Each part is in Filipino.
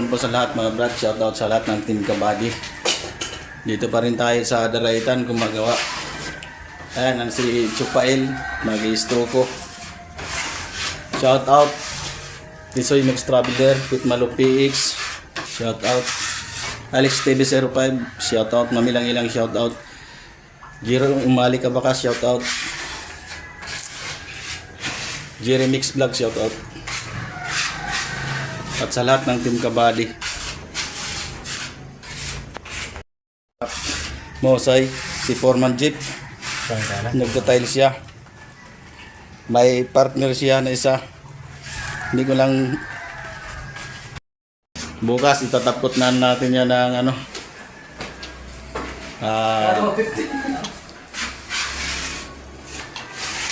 Hapon po sa lahat mga brad, shoutout sa lahat ng Team Kabady. Dito pa rin tayo sa Daraitan gumagawa. Ayan, ang si Chupael, nag-istroko. Shoutout. Tisoy Max Traveler, Pitmalo PX. Shoutout. Alex TV05, shoutout. Mamilang ilang shoutout. Jiro Umali ka baka, shoutout. Jerry Mix Vlog, shoutout. At sa lahat ng Team Kabady. Mosay, si Foreman Jeep. Nagtatile siya. May partner siya na isa. Hindi ko lang bukas itatapot na natin yan ng ano. Ah,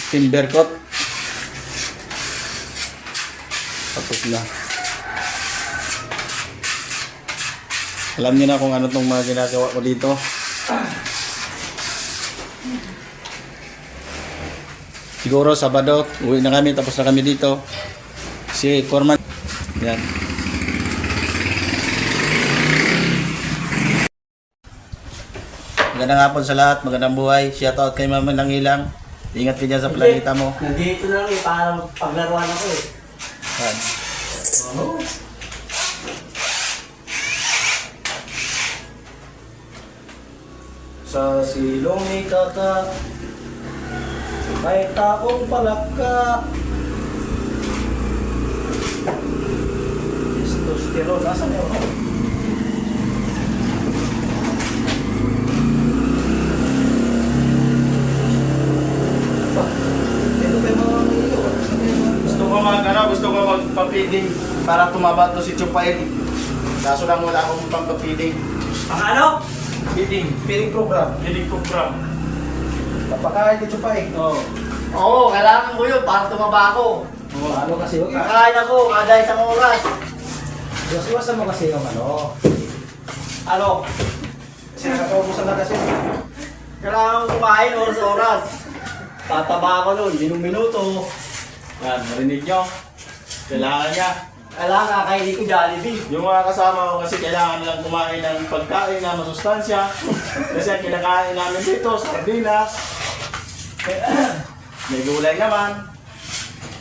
timber coat. Tapos na. Alam niyo na kung ano tong mga ginagawa ko dito. Siguro Sabado, uwi na kami, tapos na kami dito. Si Corman. Yan. Magandang hapon sa lahat, magandang buhay. Shoutout kay Mama ng Ilang. Ingat ka dyan sa planeta mo. Nandito na lang eh, para paglaruan ako eh. Yan. Sa silong ikaka May taong palaka Testosterone, asan yun? Mag, ano, magpapiding para tumaba to si Chupail. Kaso lang wala akong pampapiding. Ang ano? Feeding. Feeding program. Feeding program. Papakain ni Chupail. Oo. Oo, kailangan ko yun para tumaba ako. Oh, ano kasi yun? Kakain ako kada isang oras. Iwas mo kasi yung ano. Ano? Kasi nakakaubusan na kasi. Kailangan ko kumain oras-oras. Tataba ako nun, minum-minuto. Yan, narinig nyo. Kailangan niya. Kailangan kakainin ko Jollibee. Yung mga kasama ko kasi kailangan lang kumain ng pagkain na masustansya. kasi ang kinakain namin dito, sardinas. May gulay naman.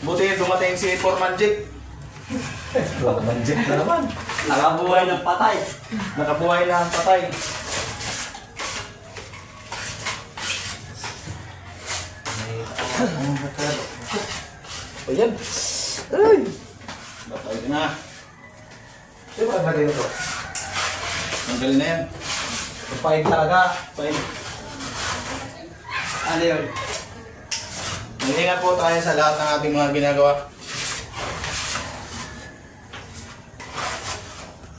Buti dumating si Foreman Jeep. Foreman Jeep na naman. Nakabuhay ng patay. Nakabuhay na ang patay. Ayan. Ay! Patay ka na. Sino ba nagay ito? Tanggal na yan. Paig talaga. Patay. Ano yun? Mag-ingat po tayo sa lahat ng ating mga ginagawa.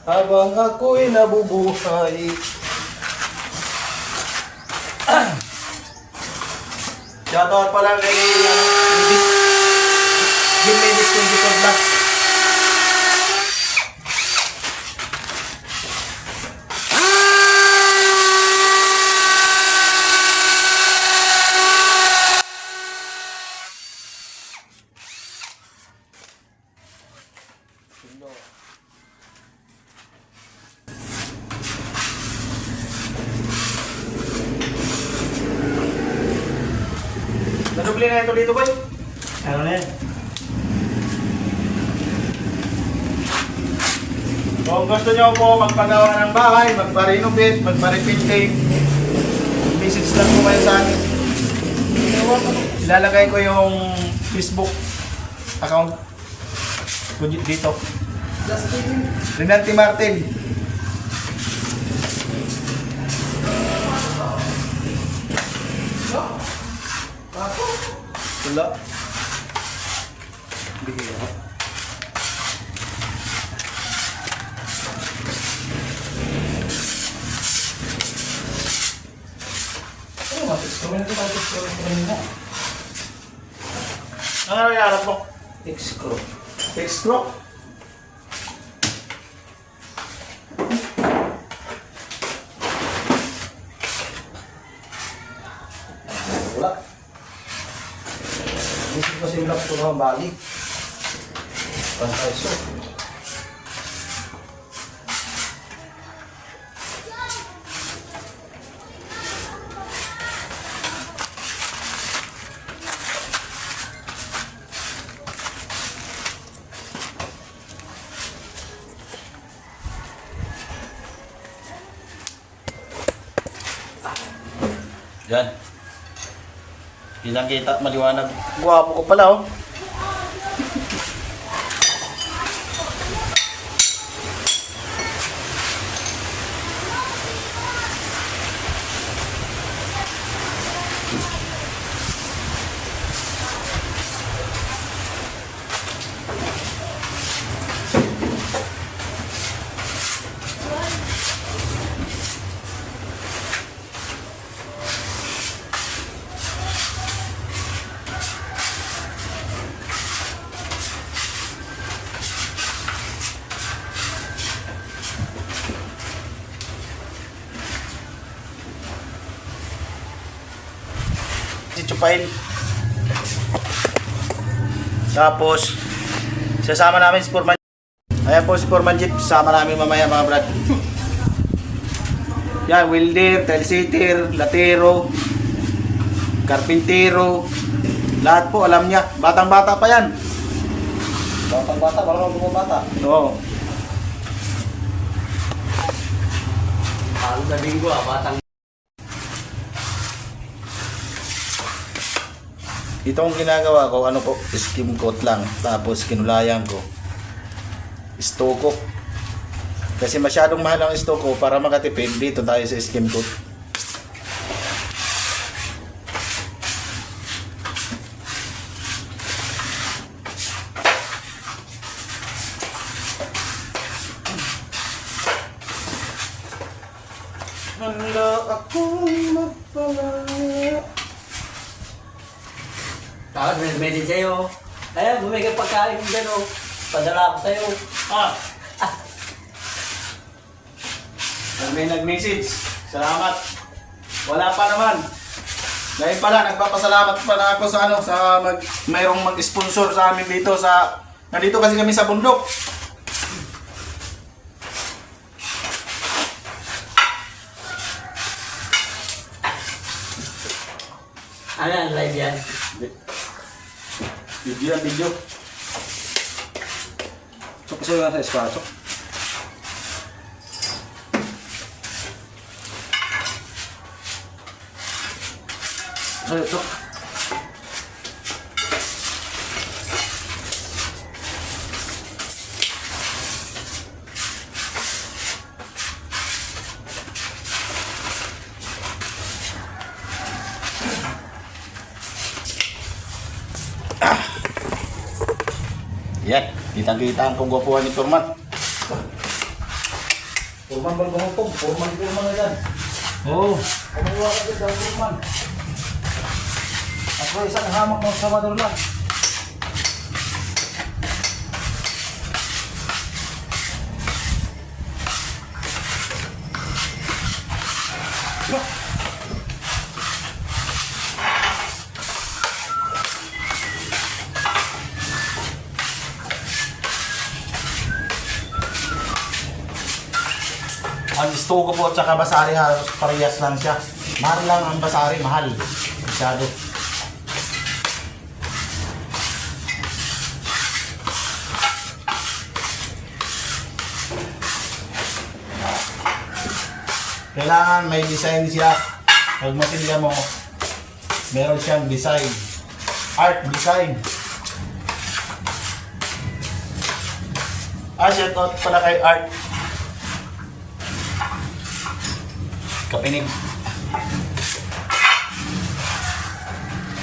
Habang ako'y nabubuhay. Shoutout pala kay ano. Jim Medis 24 Vlog. Nadubli na ito dito, boy. Na yan? Kung gusto nyo po magpagawa ng bahay, magpa-renovate, magpa-repainting, message lang po kayo sa akin. Ilalagay ko yung Facebook account dito. Renante Martin. Wala. Ano ba? Comment ko sa kanina. Ano nangyarap mo? X-Crow. X-Croc? Wala. Isip ko si Black Turo ang bali. Pantay so. Yan. Kitang kita, maliwanag. Guwapo ko pala oh. Chupain. Tapos, sasama namin si Purman. Ayan po si Purman Jeep. Sasama namin mamaya mga brad. Yan, welder, tile sitter, latero, karpintero. Lahat po alam niya. Batang-bata pa yan. Batang bata, parang bumabata. Oo. Halos na linggo ah, batang Ito ang ginagawa ko, ano po, skim coat lang. Tapos kinulayan ko. Stoko. Kasi masyadong mahal ang stoko para makatipid. Dito tayo sa skim coat. Handa akong magpalaya. Tapos may message sa'yo. Kaya bumigay pagkain mo dyan oh. Padala ko sa'yo. Ah! May nag-message, salamat. Wala pa naman. Dahil pala, nagpapasalamat pa na ako sa ano, sa mag, mayroong mag-sponsor sa amin dito sa, nandito kasi kami sa bundok. Ano yan, live yan? Video yan, video. Sok sa'yo nga sa espasok. Sa'yo, sok. Yan, kitang-kita ang kunggupuan ni Turman. Purman bal bumutog. Purman, purman na yan. Oo. Kumuha ka dyan, purman. Ako isang hamak ng sabador lang. Ang gusto ko po at saka basari halos parehas lang siya. Mahal lang ang basari, mahal. Masyado. Kailangan may design siya. Pag matilya mo, meron siyang design. Art design. Ah, shout out pala kay Art. Kapinig.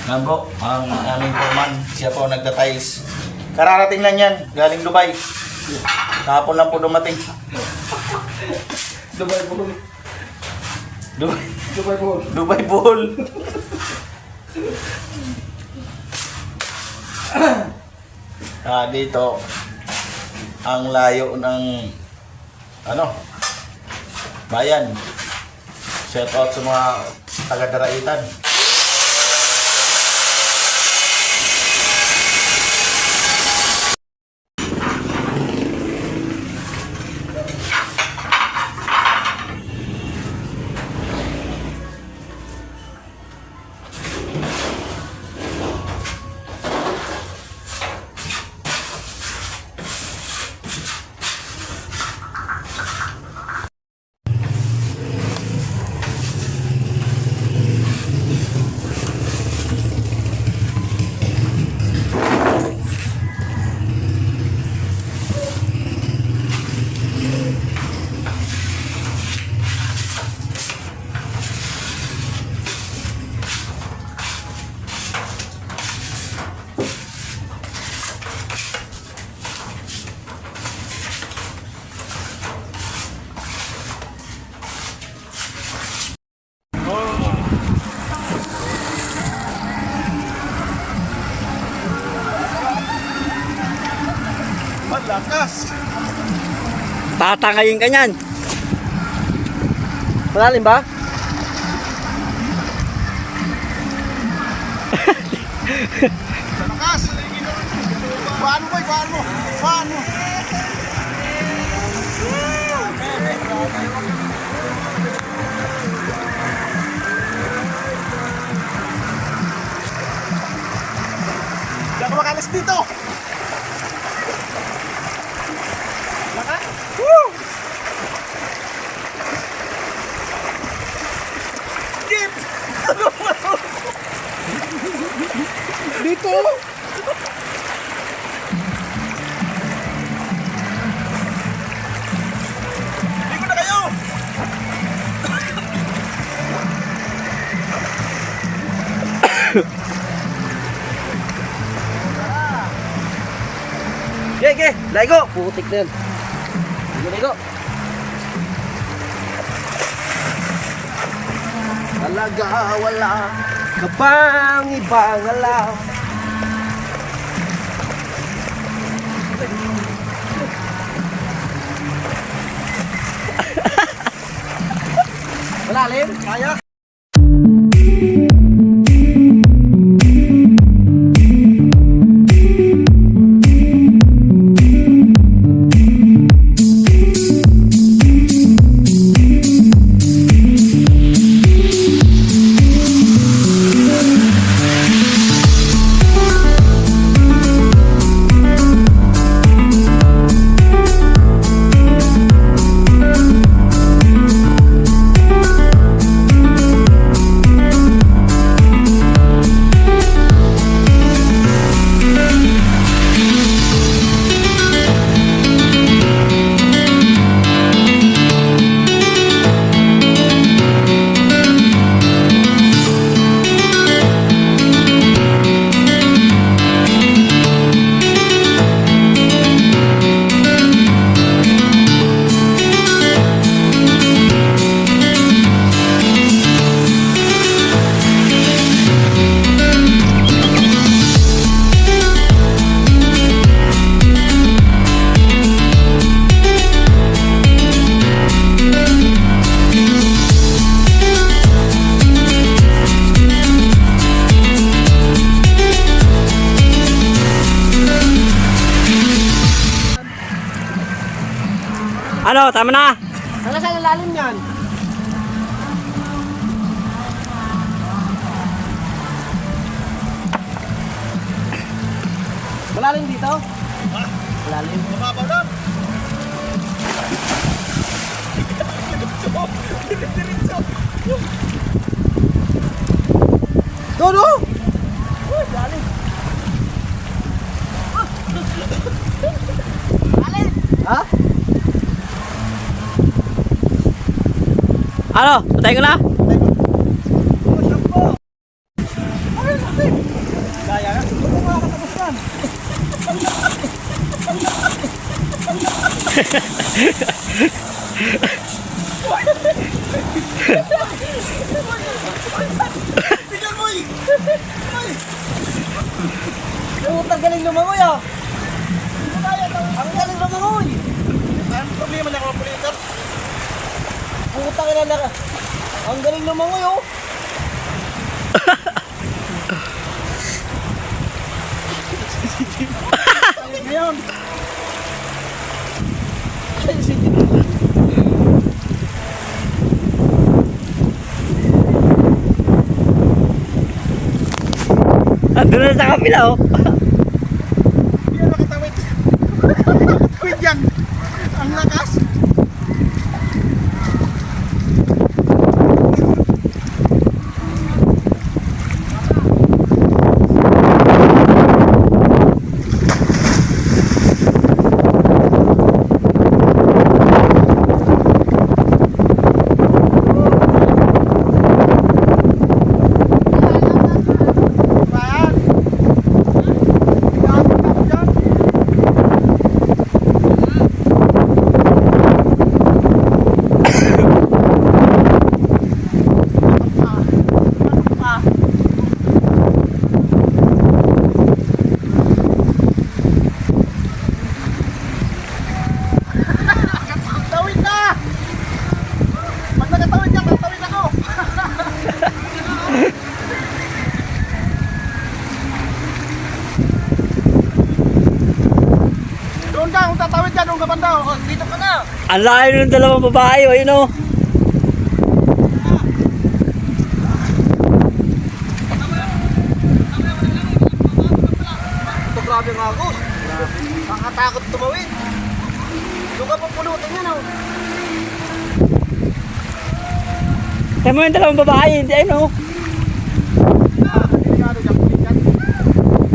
Yan po, ang aming foreman. Siya po ang nagda-tiles. Kararating lang yan, galing Dubai. Kahapon lang po dumating. Dubai Bull. Dubai, Dubai Bull. Dubai Bull. ah, dito, ang layo ng ano, bayan. Shout out sa mga taga-daraitan. Tatangayin ka niyan. Malalim ba? Paano boy? Paano? Paano? Ge, ge, laigo. Putik na yan. Ligo, ligo. Talaga wala ka bang ibang alam Malalim? Kaya? Ano, tama na? Sana sa ilalim yan. Malalim dito? Malalim. Mababaw lang. Dodo! Ha? Ano? Patay ko na? Huwag mo eh! Putang galing lumangoy ah! Ang galing lumangoy! Ano problema niya kung puliter? Putang ina na Ang galing lumangoy oh! Ngayon. Andun na sa kapila oh! Hindi na nakatawid. Nakatawid yan. Ang lakas. Bayan. Tingnan mo dyan. ka, kung tatawid ka, doon ka banda. Oh, dito ka na. Ang layo ng dalawang babae, oh, yun oh. Ito grabe ang agos. Nakatakot tumawid. Doon ka papulutin yan, oh. Kaya mo yung dalawang babae, hindi ano.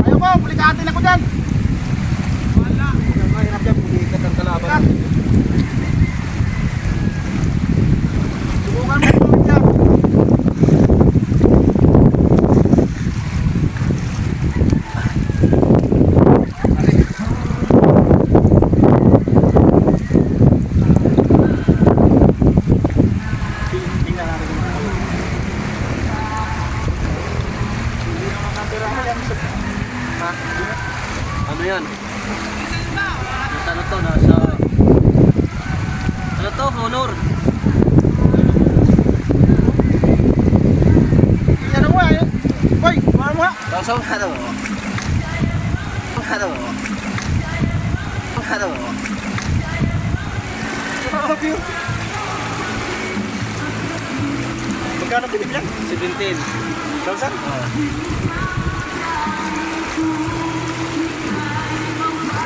Ayaw ko, pulikatin ako dyan. Wala. Mahirap dyan, pulikat ang kalaban. Subukan mo tumawid dyan. Tingnan natin kung ano. Ano yan? Nasa ano to? Nasa... Ano to? Honor? Ano mo eh? Hoy, kumama Ang ano mo? Ang ano mo? Grabe. Magkano binigyan? 17. Thousand?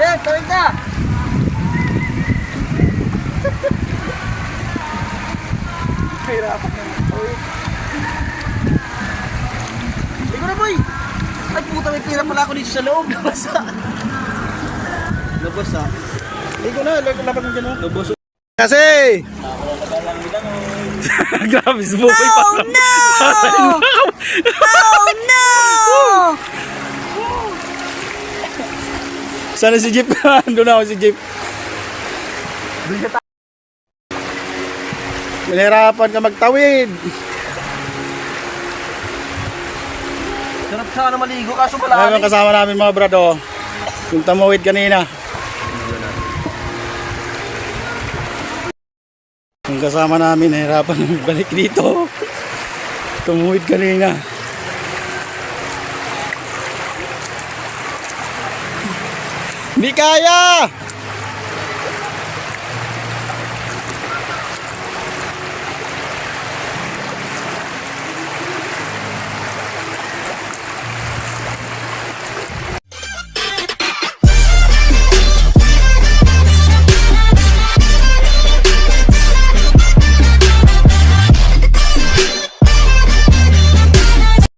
Yan, tawid ka! Hirapan na. Uy. Ikaw na boy! Ay puta, may pira pala ako dito sa loob. Nabasa. Lubos ah. Ikaw na, mo dyan oh. Lubos. Kasi! Grabe, si Buboy pa. Oh no! oh no! Sana si Jeep? Doon ako si Jeep. Minahirapan ka magtawid. Sarap sana maligo kaso pala. Ayun kasama namin mga brado. Yung tamuwid kanina. Yung kasama namin, nahirapan balik dito. Tumuwid kanina. Hindi kaya!